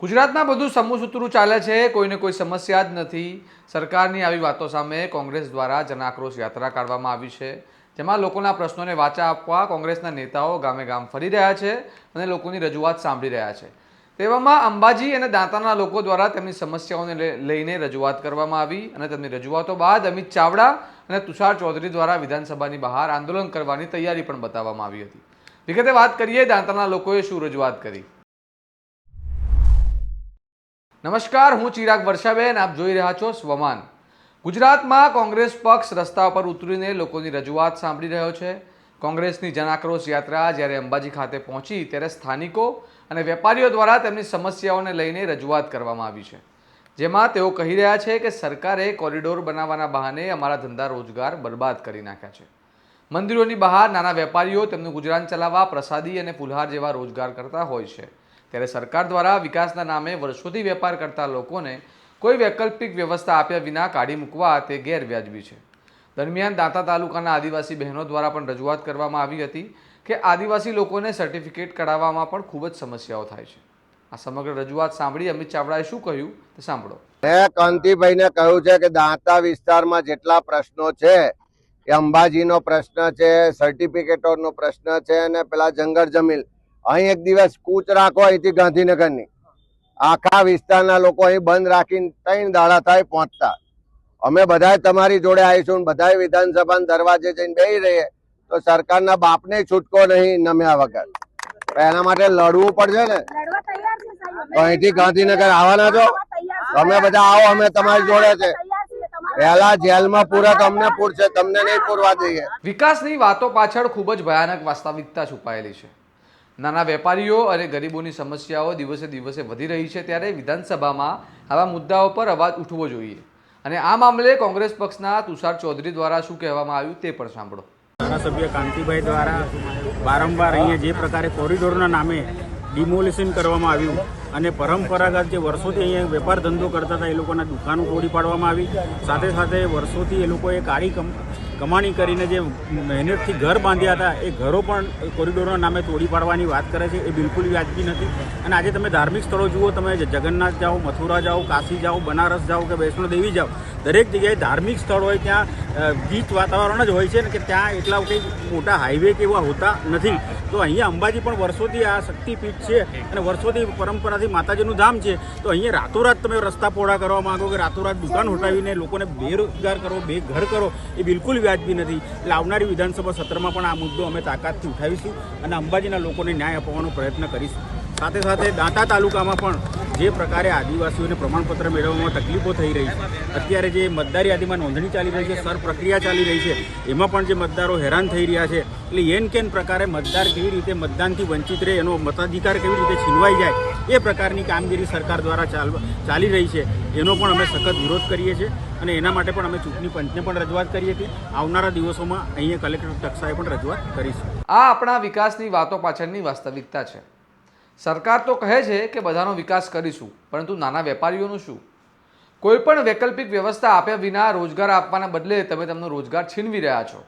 ગુજરાતમાં બધું સમૂહસૂત્રું ચાલે છે, કોઈને કોઈ સમસ્યા જ નથી. સરકારની આવી વાતો સામે કોંગ્રેસ દ્વારા જનાક્રોશ યાત્રા કાઢવામાં આવી છે. જેમાં લોકોના પ્રશ્નોને વાચા આપવા કોંગ્રેસના નેતાઓ ગામે ગામ ફરી રહ્યા છે અને લોકોની રજૂઆત સાંભળી રહ્યા છે. તેવામાં અંબાજી અને દાંતાના લોકો દ્વારા તેમની સમસ્યાઓને લઈને રજૂઆત કરવામાં આવી અને તેમની રજૂઆતો બાદ અમિત ચાવડા અને તુષાર ચૌધરી દ્વારા વિધાનસભાની બહાર આંદોલન કરવાની તૈયારી પણ બતાવવામાં આવી હતી. વિગતે વાત કરીએ દાંતાના લોકોએ શું રજૂઆત કરી? નમસ્કાર, હું ચિરાગ વર્ષાબેન, આપ જોઈ રહ્યા છો સ્વમાન. ગુજરાતમાં કોંગ્રેસ પક્ષ રસ્તા પર ઉતરીને લોકોની રજૂઆત સાંભળી રહ્યો છે. કોંગ્રેસની જનાક્રોશ યાત્રા જ્યારે અંબાજી ખાતે પહોંચી, ત્યારે સ્થાનિકો અને વેપારીઓ દ્વારા તેમની સમસ્યાઓને લઈને રજૂઆત કરવામાં આવી છે. જેમાં તેઓ કહી રહ્યા છે કે સરકારે કોરિડોર બનાવવાના બહાને અમારા ધંધા રોજગાર બરબાદ કરી નાખ્યા છે. મંદિરોની બહાર નાના વેપારીઓ તેમનું ગુજરાન ચલાવવા, પ્રસાદી અને ફુલહાર જેવા રોજગાર કરતા હોય છે. ત્યારે સરકાર દ્વારા વિકાસના નામે વર્ષોથી વેપાર કરતા લોકોને કોઈ વૈકલ્પિક વ્યવસ્થા આપ્યા વિના કાઢી મૂકવા તે ગેરવ્યાજબી છે. દરમિયાન દાંતા તાલુકાના આદિવાસી બહેનો દ્વારા પણ રજૂઆત કરવામાં આવી હતી કે આદિવાસી લોકોને સર્ટિફિકેટ કઢાવવામાં પણ ખૂબ જ સમસ્યાઓ થાય છે. આ સમગ્ર રજૂઆત સાંભળી અમિત ચાવડાએ શું કહ્યું તે સાંભળો. મેં કાંતિભાઈને કહ્યું છે કે દાંતા વિસ્તારમાં જેટલા પ્રશ્નો છે, એ અંબાજીનો પ્રશ્ન છે, સર્ટિફિકેટોનો પ્રશ્ન છે અને પેલા જંગલ જમીન અહીં એક દિવસ કૂચ રાખો અહીંથી ગાંધીનગરની. આખા વિસ્તારના લોકો અહીં બંધ રાખીને ત્રણ દાડા થાય પહોંચતા. અમે બધાય તમારી જોડે આવીશું બધાય વિધાનસભાના દરવાજે જઈને બેસી રહીએ તો સરકારના બાપને છૂટકો નહીં નમ્યા વગર. એના માટે લડવું પડશે ને? લડવા તૈયાર છે સાહેબ. તો અહીંથી ગાંધીનગર આવવાના છો. તમે બધા આવો અમે તમારી જોડે છે. પહેલા જેલમાં પૂરા તમને પૂરશે તમને નહીં પૂરવા દઈએ. વિકાસની વાતો પાછળ ખૂબ જ ભયાનક વાસ્તવિકતા છુપાયેલી છે. નાના વેપારીઓ અને ગરીબોની સમસ્યાઓ દિવસે દિવસે વધી રહી છે ત્યારે વિધાનસભામાં આવા મુદ્દાઓ પર અવાજ ઉઠવો જોઈએ. અને આ મામલે કોંગ્રેસ પક્ષના તુષાર ચૌધરી દ્વારા શું કહેવામાં આવ્યું તે પણ સાંભળો. ધારાસભ્ય કાંતિભાઈ દ્વારા વારંવાર અહીંયા જે પ્રકારે કોરિડોરના નામે ડિમોલિશન કરવામાં આવ્યું અને પરંપરાગત જે વર્ષોથી અહીંયા વેપાર ધંધો કરતા હતા એ લોકોના દુકાનો તોડી પાડવામાં આવી. સાથે સાથે વર્ષોથી એ લોકોએ કાળી કમાણી કરીને જે મહેનતથી ઘર બાંધ્યા હતા એ ઘરો પણ કોરિડોરના નામે તોડી પાડવાની વાત કરે છે એ બિલકુલ વ્યાજબી નથી. અને આજે તમે ધાર્મિક સ્થળો જુઓ તમે જગન્નાથ જાઓ મથુરા જાઓ કાશી જાઓ બનારસ જાઓ કે વૈષ્ણો દેવી જાઓ દરેક જગ્યાએ ધાર્મિક સ્થળ હોય ત્યાં ગીચ વાતાવરણ જ હોય છે ને કે ત્યાં એટલા કંઈ મોટા હાઈવે કે એવા હોતા નથી. તો અહીંયા અંબાજી પણ વર્ષોથી આ શક્તિપીઠ છે અને વર્ષોથી પરંપરાથી માતાજીનું ધામ છે. તો અહીંયા રાતોરાત તમે રસ્તા પહોળા કરવા માંગો કે રાતોરાત દુકાન હટાવીને લોકોને બેરોજગાર કરો બે ઘર કરો એ બિલકુલ વ્યાજબી નથી. એટલે આવનારી વિધાનસભા સત્રમાં પણ આ મુદ્દો અમે તાકાતથી ઉઠાવીશું અને અંબાજીના લોકોને ન્યાય અપાવવાનો પ્રયત્ન કરીશું. સાથે સાથે દાંતા તાલુકામાં પણ જે પ્રકારે આદિવાસીઓને પ્રમાણપત્ર મેળવવામાં તકલીફો થઈ રહી છે, અત્યારે જે મતદાર યાદીમાં નોંધણી ચાલી રહી છે સર પ્રક્રિયા ચાલી રહી છે, એમાં પણ જે મતદારો હેરાન થઈ રહ્યા છે, એટલે એન કેન પ્રકારે મતદાર કેવી રીતે મતદાનથી વંચિત રહે, એનો મતાધિકાર કેવી રીતે છીનવાઈ જાય, એ પ્રકારની કામગીરી સરકાર દ્વારા ચાલ ચાલી રહી છે, એનો પણ અમે સખત વિરોધ કરીએ છીએ. અને એના માટે પણ અમે ચૂંટણી પંચને પણ રજૂઆત કરીએ હતી આવનારા દિવસોમાં અહીંયા કલેક્ટર કક્ષાએ પણ રજૂઆત કરીશું. આ આપણા વિકાસની વાતો પાછળની વાસ્તવિકતા છે. સરકાર તો કહે છે કે બધાનો વિકાસ કરીશું, પરંતુ નાના વેપારીઓનું શું? કોઈ પણ વૈકલ્પિક વ્યવસ્થા આપ્યા વિના રોજગાર આપવાના બદલે તમે તેમનો રોજગાર છીનવી રહ્યા છો.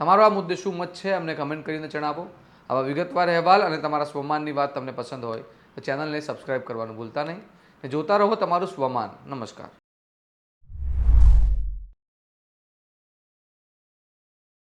તમારો આ મુદ્દે શું મત છે, અમને કમેન્ટ કરીને જણાવો. આવા વિગતવાર અહેવાલ અને તમારા સ્વમાનની વાત તમને પસંદ હોય તો ચેનલને સબસ્ક્રાઈબ કરવાનું ભૂલતા નહીં. જોતા રહો તમારું સ્વમાન. નમસ્કાર.